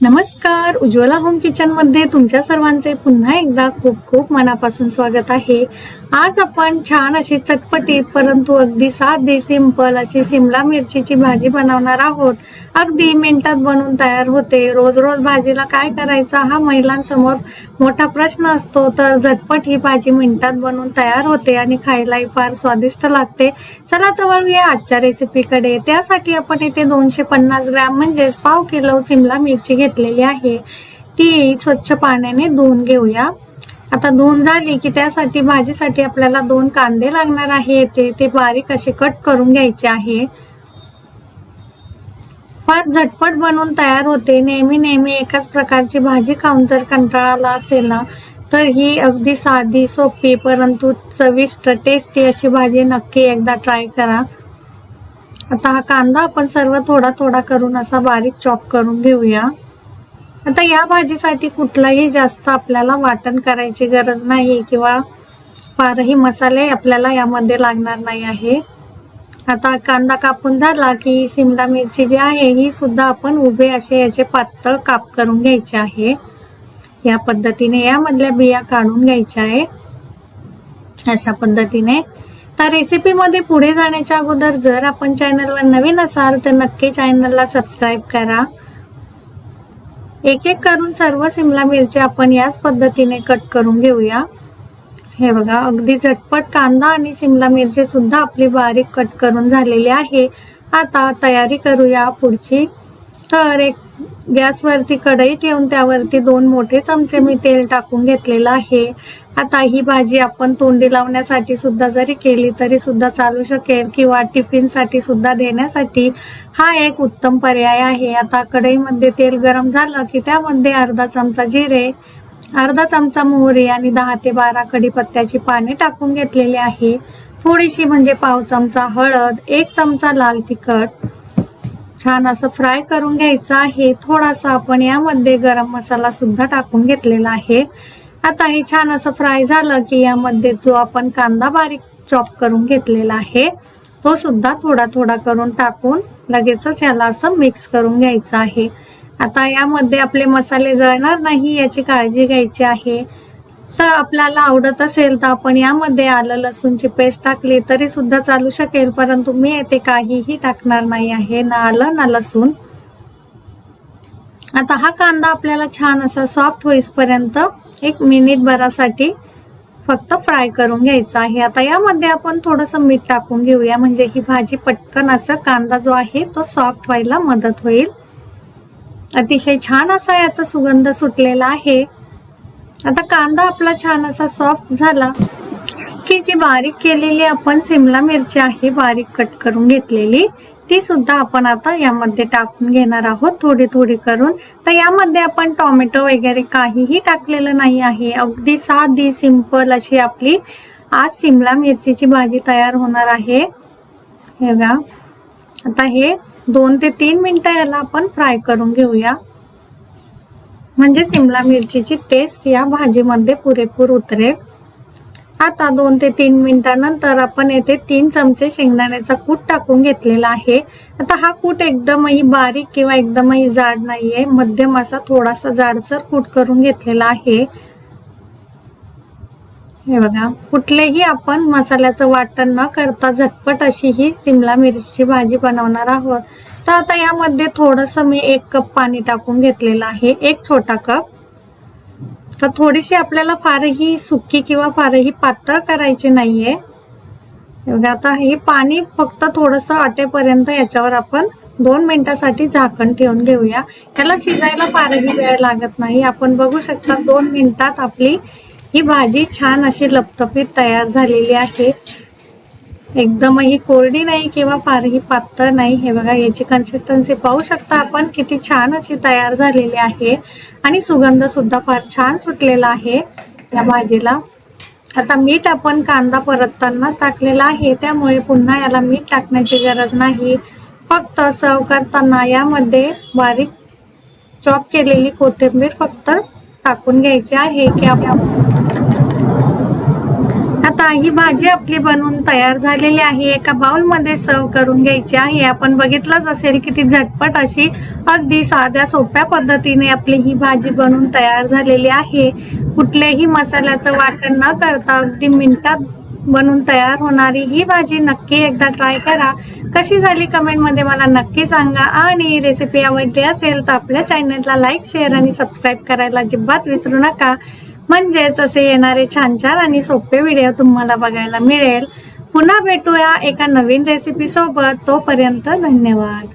नमस्कार. उज्ज्वला होम किचनमध्ये तुमच्या सर्वांचे पुन्हा एकदा खूप खूप मनापासून स्वागत आहे. आज आपण छान अशी चटपटीत परंतु अगदी साधी सिंपल अशी सिमला मिरचीची भाजी बनवणार आहोत. अगदी मिनिटात बनवून तयार होते. रोज रोज भाजीला काय करायचा हा महिलांसमोर मोठा प्रश्न असतो. तर झटपट ही भाजी मिनिटात बनवून तयार होते आणि खायलाही फार स्वादिष्ट लागते. चला तर वळूया आजच्या रेसिपीकडे त्यासाठी आपण इथे दोनशे पन्नास ग्रॅम म्हणजेच पाव किलो सिमला मिरची घेतलेली आहे. ती स्वच्छ पाण्याने धुवून घेऊया. आता दोन झाली की त्यासाठी भाजीसाठी आपल्याला दोन कांदे लागणार आहे ते ते बारीक असे कट करून घ्यायचे आहे. फार झटपट बनवून तयार होते. नेहमी नेहमी एकाच प्रकारची भाजी खाऊन जर कंटाळा आला असेल ना तर ही अगदी साधी सोपी परंतु चविष्ट टेस्टी अशी भाजी नक्की एकदा ट्राय करा. आता हा कांदा आपण सर्व थोडा थोडा करून असा बारीक चॉप करून घेऊया. आता या भाजीसाठी कुठलाही जास्त आपल्याला वाटण करायची गरज नाही किंवा फारही मसाले आपल्याला यामध्ये लागणार नाही आहे. आता कांदा कापून झाला की सिमला मिरची जी आहे ही सुद्धा आपण उभे असे याचे पातळ काप करून घ्यायचे आहे. या पद्धतीने यामधल्या बिया काढून घ्यायच्या आहे. अशा पद्धतीने. तर रेसिपीमध्ये पुढे जाण्याच्या अगोदर जर आपण चॅनलवर नवीन असाल तर नक्की चॅनलला सबस्क्राईब करा. एक एक करून सर्व सिमला मिरची आपण याच पद्धतीने कट करून घेऊया. हे बघा अगदी झटपट कांदा आणि सिमला मिरची सुद्धा आपली बारीक कट करून झालेली आहे. आता तयारी करूया पुढची. तर एक गॅसवरती कढई ठेवून त्यावरती दोन मोठे चमचे मी तेल टाकून घेतलेलं आहे. आता ही भाजी आपण तोंडी लावण्यासाठी सुद्धा जरी केली तरी सुद्धा चालू शकेल किंवा टिफिनसाठी सुद्धा देण्यासाठी हा एक उत्तम पर्याय आहे. आता कढईमध्ये तेल गरम झालं की त्यामध्ये अर्धा चमचा जिरे अर्धा चमचा मोहरी आणि दहा ते बारा कढीपत्त्याची पाने टाकून घेतलेली आहे. थोडीशी म्हणजे पाव चमचा हळद एक चमचा लाल तिखट. छान असं फ्राय करून घ्यायचं आहे. थोडासा आपण यामध्ये गरम मसाला सुद्धा टाकून घेतलेला आहे. आता हे छान असं फ्राय झालं की यामध्ये जो आपण कांदा बारीक चॉप करून घेतलेला आहे तो सुद्धा थोडा थोडा करून टाकून लगेचच याला असं मिक्स करून घ्यायचं आहे. आता यामध्ये आपले मसाले जळणार नाही याची काळजी घ्यायची आहे. तर आपल्याला आवडत असेल तर आपण यामध्ये आलं लसूणची पेस्ट टाकली तरी सुद्धा चालू शकेल परंतु मी येथे काहीही टाकणार नाही आहे ना आलं ना लसूण. आता हा कांदा आपल्याला छान असा सॉफ्ट होईपर्यंत एक मिनिट भरासाठी फक्त फ्राय करून घ्यायचा आहे. आता यामध्ये आपण थोडंसं मीठ टाकून घेऊया. म्हणजे ही भाजी पटकन असं कांदा जो आहे तो सॉफ्ट व्हायला मदत होईल. अतिशय छान असा याचा सुगंध सुटलेला आहे. आता कांदा आपला छान असा सॉफ्ट झाला की जी बारीक केलेली आपण सिमला मिरची आहे बारीक कट करून घेतलेली ती सुद्धा आपण आता यामध्ये टाकून घेणार आहोत थोडी थोडी करून. तर यामध्ये आपण टोमॅटो वगैरे काहीही टाकलेलं नाही आहे. अगदी साधी सिंपल अशी आपली आज सिमला मिरचीची भाजी तयार होणार आहे. हे बघा. आता हे दोन ते तीन मिनटं याला आपण फ्राय करून घेऊया. म्हणजे सिमला मिरचीची टेस्ट या भाजीमध्ये पुरेपूर उतरेल. आता दोन ते तीन मिनिटानंतर आपण येथे तीन चमचे शेंगदाण्याचा कूट टाकून घेतलेला आहे. आता हा कूट एकदमही बारीक किंवा एकदमही जाड नाहीये. मध्यम असा थोडासा जाडसर कूट करून घेतलेला आहे. हे बघा कुठलेही आपण मसाल्याचं वाटण न करता झटपट अशी ही सिमला मिरचीची भाजी बनवणार आहोत. तर आता यामध्ये थोडस मी एक कप पाणी टाकून घेतलेलं आहे. एक छोटा कप. तर थोडीशी आपल्याला फारही सुकी किंवा फारही पातळ करायची नाहीये. बघा आता हे पाणी फक्त थोडस आटेपर्यंत याच्यावर आपण दोन मिनिटासाठी झाकण ठेवून घेऊया. त्याला शिजायला फारही वेळ लागत नाही. आपण बघू शकता दोन मिनिटात आपली ही भाजी छान अशी लपतपीत तयार झालेली आहे. एकदमही कोरडी नाही किंवा फारही पातळ नाही. हे बघा याची कन्सिस्टन्सी पाहू शकता आपण. किती छान अशी तयार झालेली आहे. आणि सुगंध सुद्धा फार छान सुटलेला आहे या भाजीला. आता मीठ आपण कांदा परततानाच टाकलेला आहे. त्यामुळे पुन्हा याला मीठ टाकण्याची गरज नाही. फक्त सर्व करताना यामध्ये बारीक चॉप केलेली कोथिंबीर फक्त टाकून घ्यायची आहे की आपण आता ही भाजी आपली बनवून तयार झालेली आहे. एका बाउलमध्ये सर्व करून घ्यायची आहे. आपण बघितलंच असेल की ती झटपट अशी अगदी साध्या सोप्या पद्धतीने आपली ही भाजी बनवून तयार झालेली आहे. कुठल्याही मसाल्याचं वाटण न करता अगदी मिनिटात बनवून तयार होणारी ही भाजी नक्की एकदा ट्राय करा. कशी झाली कमेंटमध्ये मला नक्की सांगा. आणि रेसिपी आवडली असेल तर आपल्या चॅनलला लाईक शेअर आणि सबस्क्राईब करायला अजिबात विसरू नका. म्हणजेच असे येणारे छान छान आणि सोपे व्हिडिओ तुम्हाला बघायला मिळेल. पुन्हा भेटूया एका नवीन रेसिपी सोबत. तोपर्यंत धन्यवाद.